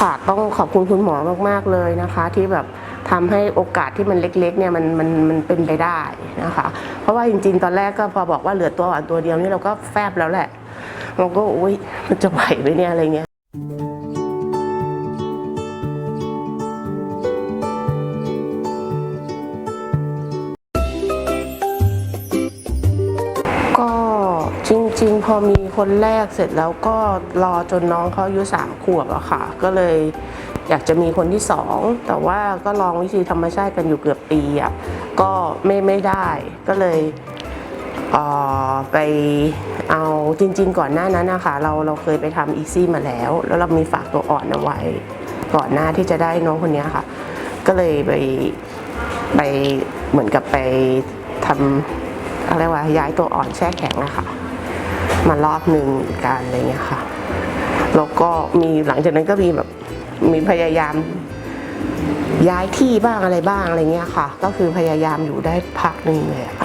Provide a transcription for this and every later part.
ค่ะต้องขอบคุณคุณหมอมาก ๆ เลยนะคะ ที่แบบทำให้โอกาสที่มันเล็กๆเนี่ยมันมันมันเป็นไปได้นะคะ เพราะว่าจริง ๆ ตอนแรกก็พอบอกว่าเหลือตัวอ่อนตัวเดียวนี่เราก็แฟบแล้วแหละเราก็อุ้ยมันจะไหวไหมเนี่ยอะไรเงี้ย ริง ๆ พอมีคนแรกเสร็จแล้วก็รอจนน้องเขาอายุสามขวบอะค่ะ ก็เลยอยากจะมีคนที่สองแต่ว่าก็ลองวิธีธรรมชาติกันอยู่เกือบปีอะก็ไม่ไม่ได้ก็เลยเอ่อไปเอาจริง ๆ ก่อนหน้านั้นนะคะเราเราเคยไปทำอีซี่มาแล้ว แล้วเรามีฝากตัวอ่อนเอาไว้ ก่อนหน้าที่จะได้น้องคนนี้ค่ะ ก็เลยไปไปเหมือนกับไปทำอะไรว่าย้ายตัวอ่อนแช่แข็งอะค่ะ มารอบหนึ่งกันอะไรเงี้ยค่ะ แล้วก็มีหลังจากนั้นก็มีแบบมีพยายามย้ายที่บ้างอะไรบ้างอะไรเงี้ยค่ะ ก็คือพยายามอยู่ได้พักหนึ่งเลยอะ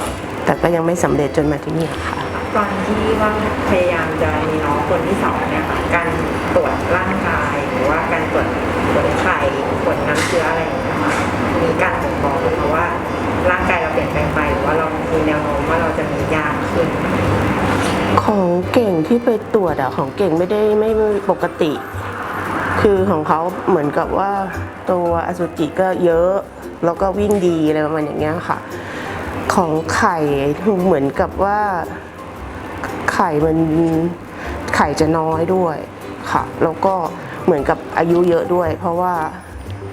แต่ก็ยังไม่สำเร็จจนมาที่นี่ค่ะ ตอนที่ว่าพยายามจะมีน้องคนที่สองเนี่ยค่ะการตรวจร่างกายหรือว่าการตรวจตรวจไข่ตรวจน้ำเชื้ออะไรอย่างเงี้ยค่ะมีการบ่งบอกไหมคะว่า ร่างกายเราเปลี่ยนแปลงไปหรือว่าเรามีแนวโน้มว่าเราจะมียากขึ้น ของเก่งที่ไปตรวจอะของเก่งไม่ได้ไม่ปกติ คือของเขาเหมือนกับว่าตัวอสุจิก็เยอะแล้วก็วิ่งดีอะไรประมาณอย่างเงี้ยค่ะ ของไข่เหมือนกับว่าไข่มันไข่จะน้อยด้วยค่ะ แล้วก็เหมือนกับอายุเยอะด้วย เพราะว่า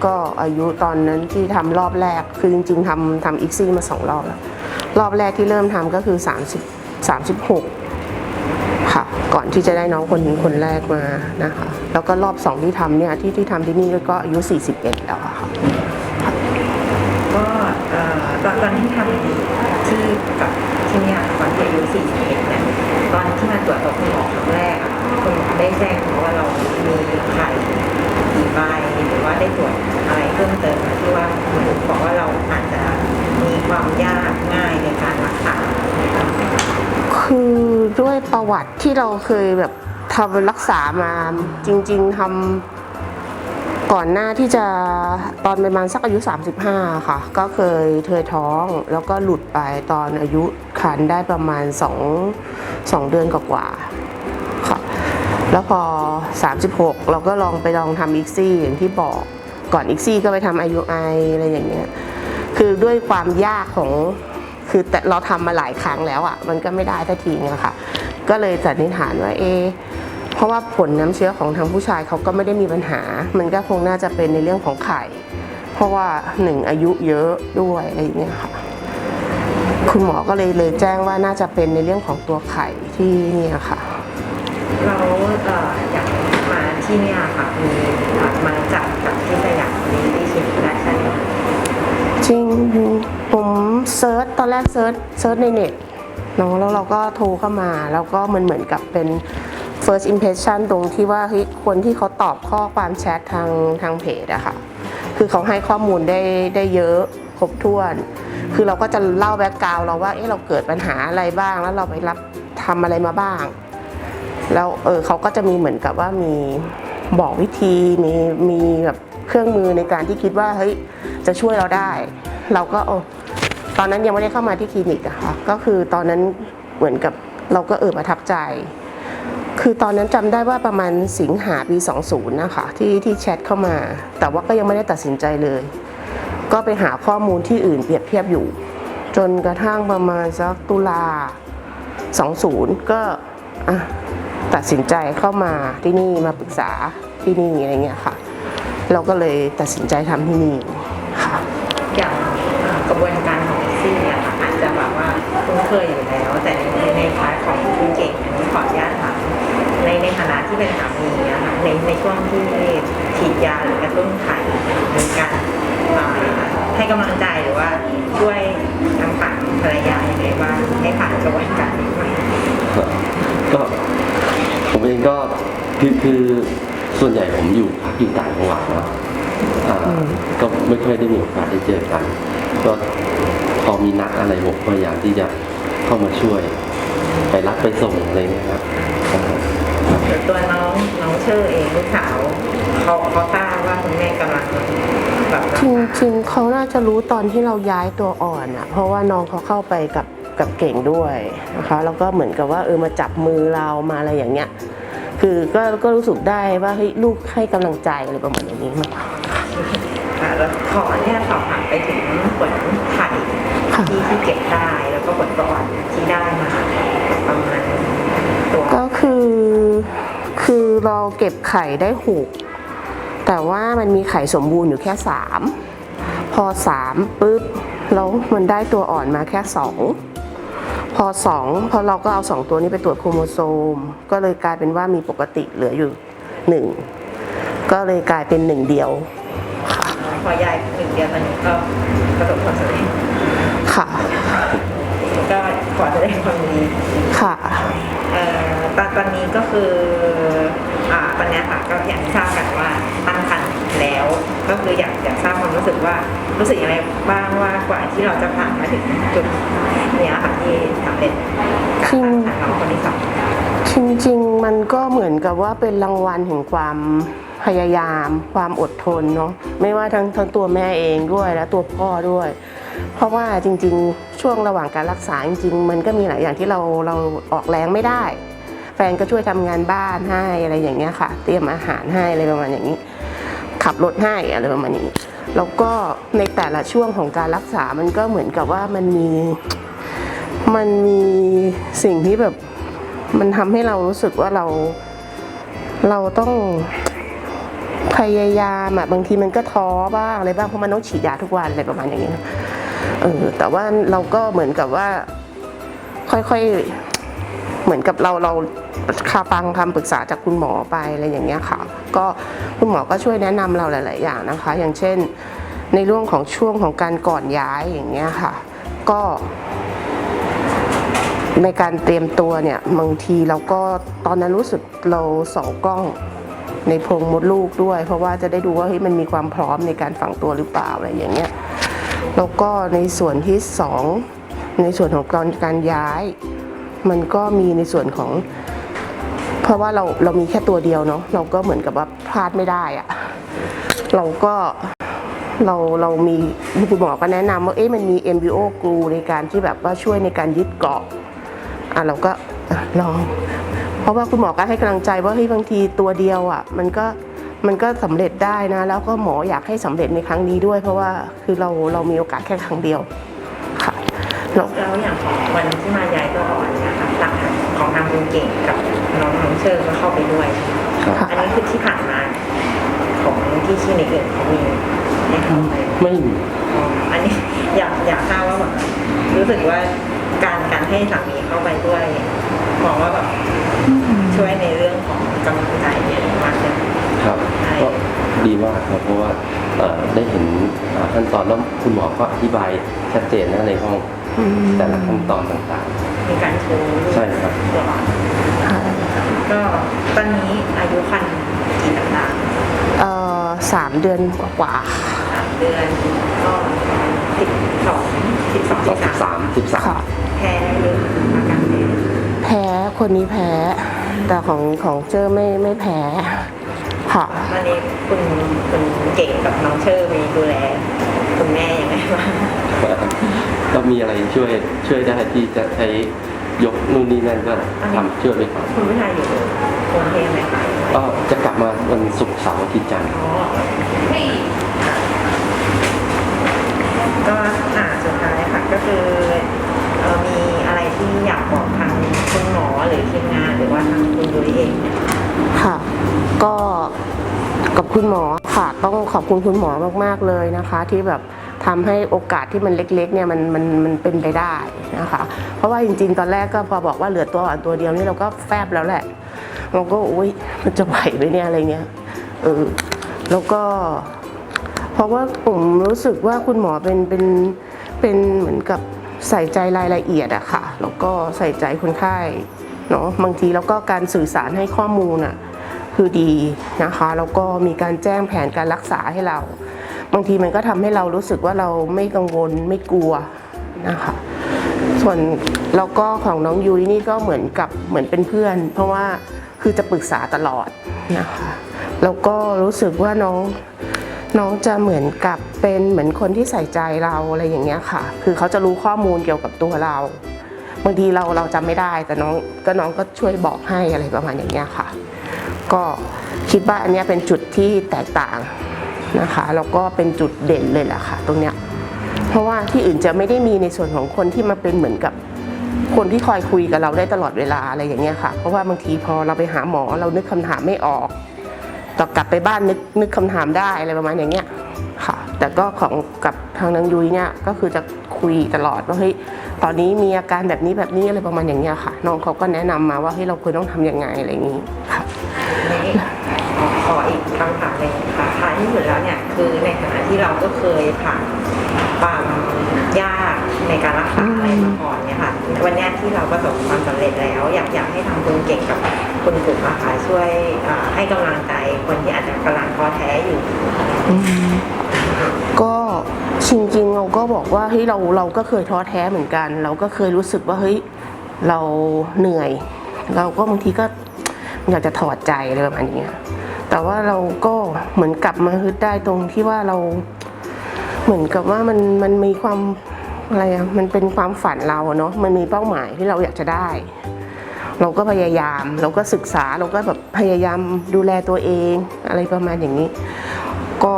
ก็อายุตอนนั้นที่ทำรอบแรก คือจริงๆทำทำอีกซี่มาสองรอบแล้ว รอบแรกที่เริ่มทำก็คือ 30 36 ค่ะ ก่อนที่จะได้น้องคนคนแรกมานะคะ แล้วก็รอบสองที่ทำเนี่ยที่ที่ทำที่นี่ก็อายุ 41 แล้วค่ะ ที่ทำที่กับที่เนี่ยตอนที่อายุ41เนี่ยตอนที่มาตรวจกับคุณหมอครั้งแรกอะคุณหมอได้แจ้งว่าเรามีไข่กี่ใบหรือว่าได้ตรวจอะไรเพิ่มเติมที่ว่าเหมอบอกว่าเราอาจจะมีความยากง่ายในการรักษาคือด้วยประวัติที่เราเคยแบบทำรักษามาจริง ๆทำ ก่อนหน้าที่จะตอนประมาณสักอายุ 35 ค่ะ ก็เคยเคยท้องแล้วก็หลุดไปตอนอายุคันได้ประมาณ 2 2 เดือนกว่าๆค่ะ แล้วพอ 36 เราก็ลองไปลองทำอีกซี่อย่างที่บอกก่อนอีกซี่ก็ไปทำ IUI อะไรอย่างเงี้ยคือด้วยความยากของคือแต่เราทำมาหลายครั้งแล้วอะ่ะ มันก็ไม่ได้ทันทีอะค่ะ ก็เลยสันนิษฐานว่าเอ เพราะว่าผลน้ำเชื้อของทางผู้ชายเขาก็ไม่ได้มีปัญหา มันก็คงน่าจะเป็นในเรื่องของไข่ เพราะว่าหนึ่งอายุเยอะด้วยอะไรอย่างเงี้ยค่ะ คุณหมอก็เลยเลยแจ้งว่าน่าจะเป็นในเรื่องของตัวไข่ที่เนี่ยค่ะเราเอ่ออยากมาที่เนี่ยค่ะมีเอ่อมาจับกับที่สยามนี้ที่ชิมได้ใช่ไหมคะจริงผมเซิร์ชตอนแรกเซิร์ชเซิร์ชในเน็ตเนาะแล้วเราก็โทรเข้ามาแล้วก็มันเหมือนกับเป็น first impression ตรงที่ว่าเฮ้ยคนที่เขาตอบข้อความแชททางทางเพจอะค่ะ คือเขาให้ข้อมูลได้ได้เยอะครบถ้วน คือเราก็จะเล่าแบ็กกราวเราว่าเอ๊ะเราเกิดปัญหาอะไรบ้าง แล้วเราไปรับทำอะไรมาบ้าง แล้วเออเขาก็จะมีเหมือนกับว่ามีบอกวิธีมีมีแบบเครื่องมือในการที่คิดว่าเฮ้ยจะช่วยเราได้ เราก็เออตอนนั้นยังไม่ได้เข้ามาที่คลินิกอะค่ะก็คือตอนนั้นเหมือนกับเราก็เออประทับใจ คือตอนนั้นจำได้ว่าประมาณสิงหาปี 20 นะคะที่ที่แชทเข้ามา แต่ว่าก็ยังไม่ได้ตัดสินใจเลย ก็ไปหาข้อมูลที่อื่นเปรียบเทียบอยู่ จนกระทั่งประมาณสักตุลา 20 ก็ตัดสินใจเข้ามาที่นี่มาปรึกษาที่นี่อะไรเงี้ยค่ะ เราก็เลยตัดสินใจทำที่นี่ค่ะอย่างกระบวนการของซี่เนี่ยอาจจะแบบว่าคุ้นเคยอยู่แล้วแต่ในในพาร์ทของคุณเก่งอันนี้ขออนุญาตถาม ในในฐานะที่เป็นสามีอะคะในในช่วงที่ฉีดยาหรือกระตุ้นไข่มีการให้กำลังใจหรือว่าช่วยทางฝั่งภรรยาอย่างไรบ้างให้ผ่านกระบวนการนี้ไหมก็ผมเองก็คือคือส่วนใหญ่ผมอยู่พักอยู่ต่างจังหวัดเนาะก็ไม่ค่อยได้มีโอกาสได้เจอกัน ก็พอมีนัดอะไรผมพยายามที่จะเข้ามาช่วย ไปรับไปส่งอะไรเงี้ยครับ อ่าส่วนตัวน้องน้องเชอร์เองลูกสาวเขาเขาทราบว่าคุณแม่กำลังแบบจริงๆเขาน่าจะรู้ตอนที่เราย้ายตัวอ่อนอะเพราะว่าน้องเขาเข้าไปกับกับเก่งด้วยนะคะแล้วก็เหมือนกับว่าเออมาจับมือเรามาอะไรอย่างเงี้ย คือก็ก็รู้สึกได้ว่าเฮ้ยลูกให้กำลังใจอะไรประมาณอย่างนี้มากกว่าค่ะแล้วขอเนี่ยสอบถามไปถึงผลไข่ค่ะที่ที่เก็บได้แล้วก็ผลประวัติที่ได้มาประมาณตัวก็ คือ คือเราเก็บไข่ได้หกแต่ว่ามันมีไข่สมบูรณ์อยู่แค่สามพอสามปุ๊บแล้วมันได้ตัวอ่อนมาแค่สองพอสองพอเราก็เอาสองตัวนี้ไปตรวจโครโมโซม ก็เลยกลายเป็นว่ามีปกติเหลืออยู่หนึ่งก็เลยกลายเป็นหนึ่งเดียวพอยายหนึ่งเดียวตอนนี้ก็ประสบความสำเร็จค่ะก็ขอแสดงความยินดีค่ะเอ่อ ตอนตอนนี้ก็คืออ่าตอนนี้ค่ะก็อย่างที่ทราบกันว่าตั้งครรภ์แล้ว ก็คืออยากอยากทราบความรู้สึกว่ารู้สึกยังไงบ้างว่ากว่าที่เราจะผ่านมาถึงจุดเนี้ยค่ะที่สำเร็จการตั้งครรภ์น้องคนที่สองจริงๆมันก็เหมือนกับว่าเป็นรางวัลแห่งความพยายาม ความอดทนเนาะไม่ว่าทั้งทั้งตัวแม่เองด้วยและตัวพ่อด้วย เพราะว่าจริง ๆ ช่วงระหว่างการรักษาจริง ๆ มันก็มีหลายอย่างที่เราเราออกแรงไม่ได้ แฟนก็ช่วยทำงานบ้านให้อะไรอย่างเงี้ยค่ะ เตรียมอาหารให้อะไรประมาณอย่างนี้ ขับรถให้อะไรประมาณนี้แล้วก็ในแต่ละช่วงของการรักษามันก็เหมือนกับว่ามันมีมันมีสิ่งที่แบบมันทำให้เรารู้สึกว่าเราเราต้องพยายามอะบางทีมันก็ท้อบ้างอะไรบ้างเพราะมันต้องฉีดยาทุกวันอะไรประมาณอย่างนี้ยเออแต่ว่าเราก็เหมือนกับว่า ค่อยๆเหมือนกับเราเรา คาฟังคำปรึกษาจากคุณหมอไปอะไรอย่างเงี้ยค่ะ ก็คุณหมอก็ช่วยแนะนำเราหลาย ๆ อย่างนะคะ อย่างเช่น ในเรื่องของช่วงของการก่อนย้ายอย่างเงี้ยค่ะ ก็ ในการเตรียมตัวเนี่ยบางทีเราก็ตอนนั้นรู้สึกเราส่องกล้องในโพรงมดลูกด้วย เพราะว่าจะได้ดูว่าเฮ้ยมันมีความพร้อมในการฝังตัวหรือเปล่าอะไรอย่างเงี้ยแล้วก็ในส่วนที่สองในส่วนของการการย้าย มันก็มีในส่วนของ เพราะว่าเราเรามีแค่ตัวเดียวเนาะเราก็เหมือนกับว่าพลาดไม่ได้อะเราก็เราเรามีคุณหมอก็แนะนำว่าเอ๊ะมันมี MBO g l u ในการที่แบบว่าช่วยในการยึดเกาะอะเราก็ลอง เพราะว่าคุณหมอก็ให้กำลังใจว่าเฮ้ยบางทีตัวเดียวอะมันก็มันก็สำเร็จได้นะ แล้วก็หมออยากให้สำเร็จในครั้งนี้ด้วย เพราะว่าคือเราเรามีโอกาสแค่ครั้งเดียวค่ะแล้วอย่างของวันที่มายายตัวอ่อนนี่ยค่ะหลักของทางคุณเก่งกับ น้องน้องเชิญก็เข้าไปด้วย ครับ อันนี้คือที่ผ่านมาของที่คลินิกอื่นเขามีให้เข้าไปไม่มีอ๋ออันนี้อยากอยากทราบว่าแบบรู้สึกว่าการการให้สามีเข้าไปด้วยมองว่าแบบช่วยในเรื่องของกำลังใจเนี่ยมากขึ้นครับใช่ ก็ดีมากครับเพราะว่าเอ่อได้เห็นอ่าขั้นตอนแล้วคุณหมอก็อธิบายชัดเจนนะในห้องอืมแต่ละขั้นตอนต่างมีการโชว์รูป ใช่ครับ ตัวอ่อน ค่ะ ก็ตอนนี้อายุคันกี่สัปดาห์ เอ่อ สามเดือนกว่าสามเดือนก็สิบสองสิบสองๆสิสอบงสามสามสิบๆสามค่ะ แพ้หรืออาการแพ้แพ้คนนี้แพ้ แต่ของของเจอไม่ไม่แพ้ ค่ะ ตอนนี้คุณคุณเก่งกับน้องเชอร์มีดูแลคุณแม่ยังไงบ้าง ก็มีอะไรช่วยช่วยได้ที่จะใช้ยกนู่นนี่นั่นก็ทำช่วยไปก่อนคุณผู้ชายอยู่กรุงเทพไหมคะ ก็จะกลับมาวันศุกร์เสาร์อาทิตย์จันทร์อ๋อก็อ่าสุดท้ายค่ะก็คือเอ่อมีอะไรที่อยากบอกทางคุณหมอหรือทีมงานหรือว่าทางคุณยุ้ยเองไหมคะค่ะ ก็กับคุณหมอค่ะ ต้องขอบคุณคุณหมอมาก ๆ เลยนะคะ ที่แบบทำให้โอกาสที่มันเล็กๆเนี่ยมันมันมันเป็นไปได้นะคะ เพราะว่าจริง ๆ ตอนแรกก็พอบอกว่าเหลือตัวอ่อนตัวเดียวนี่เราก็แฟบแล้วแหละ เราก็อุ้ยมันจะไหวไหมเนี่ยอะไรเงี้ยเออแล้วก็ เพราะว่าผมรู้สึกว่าคุณหมอเป็นเป็นเป็นเหมือนกับใส่ใจรายละเอียดอะค่ะ แล้วก็ใส่ใจคนไข้เนาะบางทีแล้วก็การสื่อสารให้ข้อมูลอะคือดีนะคะแล้วก็มีการแจ้งแผนการรักษาให้เรา บางทีมันก็ทำให้เรารู้สึกว่าเราไม่กังวลไม่กลัวนะคะส่วนแล้วก็ของน้องยุ้ยนี่ก็เหมือนกับเหมือนเป็นเพื่อน เพราะว่า คือจะปรึกษาตลอดนะคะแล้วก็รู้สึกว่าน้องน้องจะเหมือนกับเป็นเหมือนคนที่ใส่ใจเราอะไรอย่างเงี้ยค่ะ คือเขาจะรู้ข้อมูลเกี่ยวกับตัวเรา บางทีเราเราจำไม่ได้แต่น้องก็น้องก็ช่วยบอกให้อะไรประมาณอย่างเงี้ยค่ะ ก็คิดว่าอันเนี้ยเป็นจุดที่แตกต่างนะคะแล้วก็เป็นจุดเด่นเลยแหละค่ะ ตรงเนี้ยเพราะว่าที่อื่นจะไม่ได้มีในส่วนของคนที่มาเป็นเหมือนกับ คนที่คอยคุยกับเราได้ตลอดเวลาอะไรอย่างเงี้ยค่ะ เพราะว่าบางทีพอเราไปหาหมอเรานึกคำถามไม่ออกต่อกลับไปบ้านนึกนึกคำถามได้อะไรประมาณอย่างเงี้ยค่ะ แต่ก็ของกับทางนางยุ้ยเนี่ยก็คือจะคุยตลอดว่าเฮ้ยตอนนี้มีอาการแบบนี้แบบนี้อะไรประมาณอย่างเงี้ยค่ะ น้องเขาก็แนะนำมาว่าเฮ้ยเราควรต้องทำยังไงอะไรอย่างงี้ค่ะขออีกคำถามหนึ่งค่ะท้ายที่สุดแล้วเนี่ยคือในขณะที่เราก็เคยผ่านความยาก ในการรักษาอะไรมาก่อนเนี่ยค่ะ วันเนี้ยที่เราประสบความสำเร็จแล้ว อยากอยากให้ทางคุณเก่งกับคุณกลุ่มอะค่ะช่วยอ่าให้กำลังใจคนที่อาจจะกำลังท้อแท้อยู่ก็จริงๆเราก็บอกว่าเฮ้ยเราเราก็เคยท้อแท้เหมือนกัน เราก็เคยรู้สึกว่าเฮ้ยเราเหนื่อย เราก็บางทีก็อยากจะถอดใจอะไรประมาณอย่างเงี้ยแต่ว่าเราก็เหมือนกลับมาฮึดได้ตรงที่ว่าเรา เหมือนกับว่ามันมันมีความ อะไรอะมันเป็นความฝันเราเนาะมันมีเป้าหมายที่เราอยากจะได้ เราก็พยายาม เราก็ศึกษาเราก็แบบพยายามดูแลตัวเองอะไรประมาณอย่างนี้ ก็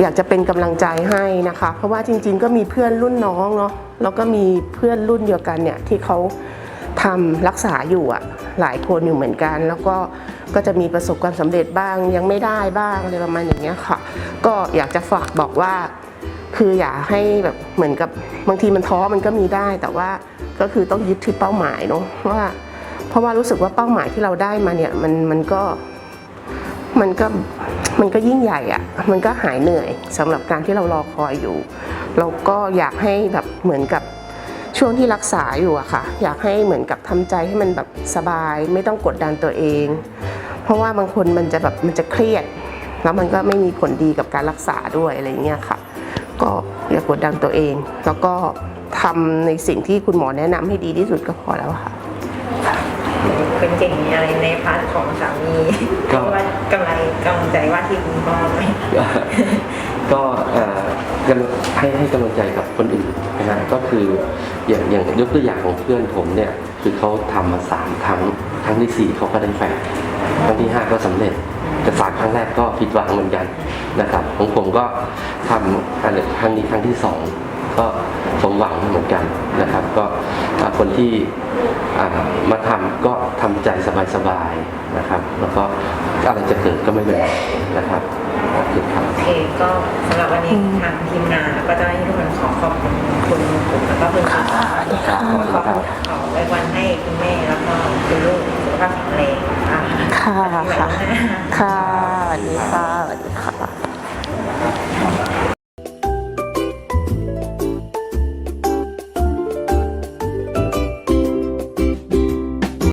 อยากจะเป็นกำลังใจให้นะคะ เพราะว่าจริง ๆ ก็มีเพื่อนรุ่นน้องเนาะแล้วก็มีเพื่อนรุ่นเดียวกันเนี่ยที่เขาทำรักษาอยู่อะหลายคนอยู่เหมือนกัน แล้วก็ก็จะมีประสบความสำเร็จบ้างยังไม่ได้บ้างอะไรประมาณอย่างเงี้ยค่ะ ก็อยากจะฝากบอกว่า คืออย่าให้แบบเหมือนกับบางทีมันท้อมันก็มีได้ แต่ว่าก็คือต้องยึดที่เป้าหมายเนาะว่า เพราะว่ารู้สึกว่าเป้าหมายที่เราได้มาเนี่ยมันมันก็มันก็มันก็ยิ่งใหญ่อะมันก็หายเหนื่อยสำหรับการที่เรารอคอยอยู่เราก็อยากให้แบบเหมือนกับช่วงที่รักษาอยู่อะค่ะ อยากให้เหมือนกับทำใจให้มันแบบสบาย ไม่ต้องกดดันตัวเอง เพราะว่าบางคนมันจะแบบมันจะเครียด แล้วมันก็ไม่มีผลดีกับการรักษาด้วยอะไรเงี้ยค่ะ ก็อย่ากดดันตัวเอง แล้วก็ทำในสิ่งที่คุณหมอแนะนำให้ดีที่สุดก็พอแล้วค่ะ เป็นเก่งมีอะไรในพาร์ทของสามีก็ ว่ากำลังกำลังใจว่าที่คุณพ่อไหมก็เอ่อกำลังให้ให้กำลังใจกับคนอื่นนะฮะก็คืออย่างอย่างยกตัวอย่างของเพื่อนผมเนี่ยคือเขาทำมาสามครั้ง ครั้งที่สี่เขาก็ได้แฟนครั้งที่ห้าก็สำเร็จ แต่สามครั้งแรกก็ผิดหวังเหมือนกันนะครับของผมก็ทำอันครั้งนี้ครั้งที่สองก็สมหวังเหมือนกันนะครับ ก็อ่าคนที่อ่ามาทำก็ทำใจสบายๆนะครับ แล้วก็อะไรจะเกิดก็ไม่เป็นไรนะครับขอบคุณครับโอเคก็สำหรับวันนี้ทางทีมงานแล้วก็เจ้าหน้าที่ทุกคนขอขอบคุณคุณกลุ่มแล้วก็คุณค่ะครับขอขอขอไว้วันให้คุณแม่แล้วก็คุณลูกสุข ภาพแข็งแรงค่ะ ค่ะ ค่ะสวัสดีค่ะสวัสดีค่ะ